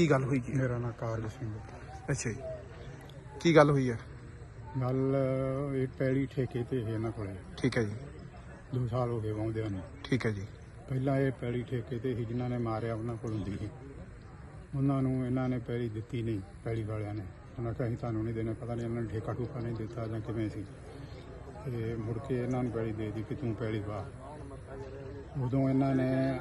ਕੀ ਗੱਲ ਹੋਈ ਜੀ? ਮੇਰਾ ਨਾਮ ਕਾਰਜ ਸਿੰਘ ਅੱਛਾ ਜੀ। ਕੀ ਗੱਲ ਹੋਈ ਹੈ ਗੱਲ ਇਹ ਪੈੜੀ ਠੇਕੇ ਤੇ ਹੈ ਇਹਨਾਂ ਕੋਲੇ। ਠੀਕ ਹੈ ਜੀ। 2 ਸਾਲ ਹੋ ਗਏ ਵਾਉਂਦਿਆਂ ਨੂੰ। ਠੀਕ ਹੈ ਜੀ। ਪਹਿਲਾਂ ਇਹ ਪੈੜੀ ਠੇਕੇ ਤੇ ਸੀ ਜਿਨ੍ਹਾਂ ਨੇ ਮਾਰਿਆ ਉਹਨਾਂ ਕੋਲ ਹੁੰਦੀ ਸੀ। ਉਹਨਾਂ ਨੂੰ ਇਹਨਾਂ ਨੇ ਪੈੜੀ ਦਿੱਤੀ ਨਹੀਂ ਪੈੜੀ ਵਾਲਿਆਂ ਨੇ। ਉਹਨਾਂ ਕਿਹਾ ਅਸੀਂ ਤੁਹਾਨੂੰ ਨਹੀਂ ਦੇਣਾ ਪਤਾ ਨਹੀਂ ਇਹਨਾਂ ਨੇ ਠੇਕਾ ਠੂਕਾ ਨਹੀਂ ਦਿੱਤਾ ਜਾਂ ਕਿਵੇਂ ਸੀ। ਤੇ ਮੁੜ ਕੇ ਇਹਨਾਂ ਨੂੰ ਪੈੜੀ ਦੇ ਦਿੱਤੀ ਕਿ ਤੂੰ ਪੈੜੀ ਵਾ ਉਦੋਂ ਇਹਨਾਂ ਨੇ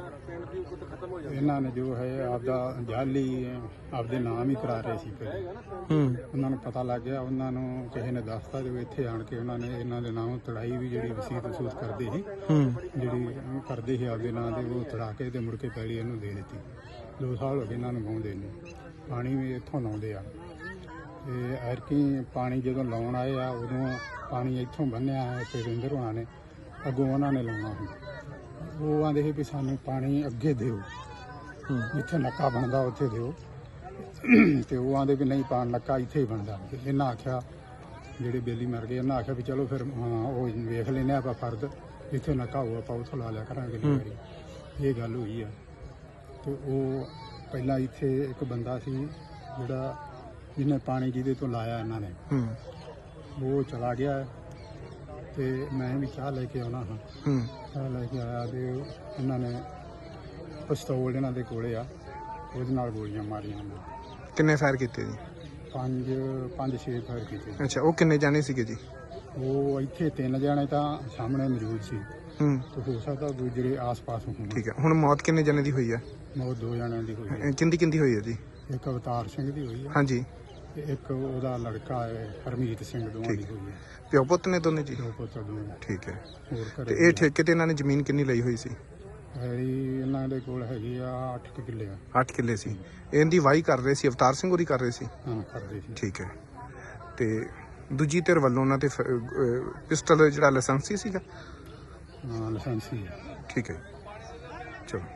ਇਹਨਾਂ ਨੇ ਜੋ ਹੈ ਆਪਦਾ ਜਾਲੀ ਆਪਦੇ ਨਾਮ ਹੀ ਕਰਾ ਰਹੇ ਸੀ ਪੈੜੀ ਹੂੰ। ਉਹਨਾਂ ਨੂੰ ਪਤਾ ਲੱਗ ਗਿਆ ਉਹਨਾਂ ਨੂੰ ਕਿਸੇ ਨੇ ਦੱਸਤਾ ਜੋ ਇੱਥੇ ਆਣ ਕੇ ਉਹਨਾਂ ਨੇ ਇਹਨਾਂ ਦੇ ਨਾਮ ਤੜਾਈ ਵੀ ਜਿਹੜੀ ਵਸੀਤ ਵਸੂਤ ਕਰਦੇ ਸੀ। ਹੂੰ। ਜਿਹੜੀ ਕਰਦੇ ਸੀ ਆਪਦੇ ਨਾਂ ਦੇ ਉਹ ਤੜਾ ਕੇ ਤੇ ਮੁੜ ਕੇ ਪੈਲੀ ਇਹਨੂੰ ਦੇ ਦਿੱਤੀ। ਦੋ ਸਾਲ ਹੋ ਗਏ ਇਹਨਾਂ ਨੂੰ ਗਾਉਂਦੇ ਨੂੰ। ਪਾਣੀ ਵੀ ਇੱਥੋਂ ਲਾਉਂਦੇ ਆ। ਤੇ ਐਰਕੀ ਪਾਣੀ ਜਦੋਂ ਲਾਉਣ ਆਏ ਆ ਉਦੋਂ ਪਾਣੀ ਇੱਥੋਂ ਬੰਨਿਆ ਹੈ ਤੇ ਰਿੰਦਰ ਹੋਣਾ ਨੇ ਅੱਗੋਂ ਉਹਨਾਂ ਨੇ ਲਾਉਣਾ ਸੀ। ਉਹ ਆਂਦੇ ਸੀ ਵੀ ਸਾਨੂੰ ਪਾਣੀ ਅੱਗੇ ਦਿਓ। ਜਿੱਥੇ ਨੱਕਾ ਬਣਦਾ ਉੱਥੇ ਦਿਓ। ਤੇ ਉਹ ਆਂਦੇ ਵੀ ਨਹੀਂ ਪਾਣ ਨੱਕਾ ਇੱਥੇ ਹੀ ਬਣਦਾ। ਇਹਨਾਂ ਆਖਿਆ ਜਿਹੜੇ ਬੇਲੀ ਮਰ ਗਏ ਇਹਨਾਂ ਆਖਿਆ ਵੀ ਚਲੋ ਫਿਰ ਹਾਂ, ਉਹ ਵੇਖ ਲੈਨੇ ਆਪਾਂ ਫਰਦ ਜਿੱਥੇ ਨੱਕਾ ਹੋਊ ਆਪਾਂ ਉੱਥੋਂ ਲਾ ਲਿਆ ਕਰਾਂਗੇ ਵਾਰੀ ਇਹ ਗੱਲ ਹੋਈ ਆ। ਤੇ ਉਹ ਪਹਿਲਾਂ ਇੱਥੇ ਇੱਕ ਬੰਦਾ ਸੀ ਜਿਹੜਾ ਜਿਹਨੇ ਪਾਣੀ ਜਿਹਦੇ ਤੋਂ ਲਾਇਆ ਇਹਨਾਂ ਨੇ। ਉਹ ਚਲਾ ਗਿਆ। ਤੇ ਮੈਂ ਵੀ ਚਾਹ ਲੈ ਕੇ ਆਉਣਾ ਹਾਂ। ਹੂੰ। ਚਾਹ ਲੈ ਕੇ ਆਇਆ ਤੇ ਇਹਨਾਂ ਨੇ ਪਿਸਤੌਲ ਇਹਨਾਂ ਦੇ ਕੋਲੇ ਆ ਉਹਦੇ ਨਾਲ ਗੋਲੀਆਂ ਮਾਰੀਆਂ ਉਹਨਾਂ ਕਿੰਨੇ ਫਾਇਰ ਕੀਤੇ ਜੀ? ਪੰਜ ਪੰਜ ਛੇ ਫਾਇਰ ਕੀਤੇ। ਅੱਛਾ ਉਹ ਕਿੰਨੇ ਜਾਣੇ ਸੀਗੇ ਜੀ? ਉਹ ਇੱਥੇ ਤਿੰਨ ਜਣੇ ਤਾਂ ਸਾਹਮਣੇ ਮੌਜੂਦ ਸੀ। ਹੂੰ। ਤੇ ਹੋ ਸਕਦਾ ਦੂਜੇ ਆਸ-ਪਾਸ ਹੋਣ। ਠੀਕ ਹੈ ਹੁਣ ਮੌਤ ਕਿੰਨੇ ਜਾਣੇ ਦੀ ਹੋਈ ਹੈ ਮੌਤ ਦੋ ਜਣਿਆਂ ਦੀ ਹੋਈ ਹੈ ਕਿੰਦੀ ਕਿੰਦੀ ਹੋਈ ਹੈ ਜੀ? ਇੱਕ ਅਵਤਾਰ ਸਿੰਘ ਦੀ ਹੋਈ ਹੈ ਹਾਂਜੀ। ਤੇ ਇੱਕ ਉਹਦਾ ਲੜਕਾ ਹੈ ਹਰਮੀਤ ਸਿੰਘ ਦੋਵਾਂ ਦੀ। ਹੋਈ ਹੈ। ਪਿਓ ਪੁੱਤ ਨੇ ਦੋਨੇ ਜੀ? ਦੋ ਪੁੱਤ ਦੋਵੇਂ ਠੀਕ ਹੈ। ਹੋਰ ਤੇ ਘਰੇ ਇਹ ਠੇਕੇ ਤੇ ਇਹਨਾਂ ਨੇ ਜ਼ਮੀਨ ਕਿੰਨੀ ਲਈ ਹੋਈ ਸੀ? ਹੈਰੀ ਇਹਨਾਂ ਦੇ ਕੋਲ ਹੈਗੀ ਆ 8 ਕਿੱਲੇ ਆ। 8 ਕਿੱਲੇ ਸੀ। ਇਹਦੀ ਵਾਈ ਕਰ ਰਹੇ ਸੀ ਅਵਤਾਰ ਸਿੰਘ ਹੋਰੀ ਕਰ ਰਹੇ ਸੀ? ਹਾਂ ਕਰਦੇ ਸੀ। ਠੀਕ ਹੈ। ਤੇ ਦੂਜੀ ਧਿਰ ਵੱਲੋਂ ਉਹਨਾਂ ਤੇ ਫ- ਅਹ ਪਿਸਟਲ ਜਿਹੜਾ ਲਾਇਸੈਂਸੀ ਸੀਗਾ? ਹਾਂ ਲਾਇਸੈਂਸੀ ਠੀਕ ਹੈ। ਚਲੋ।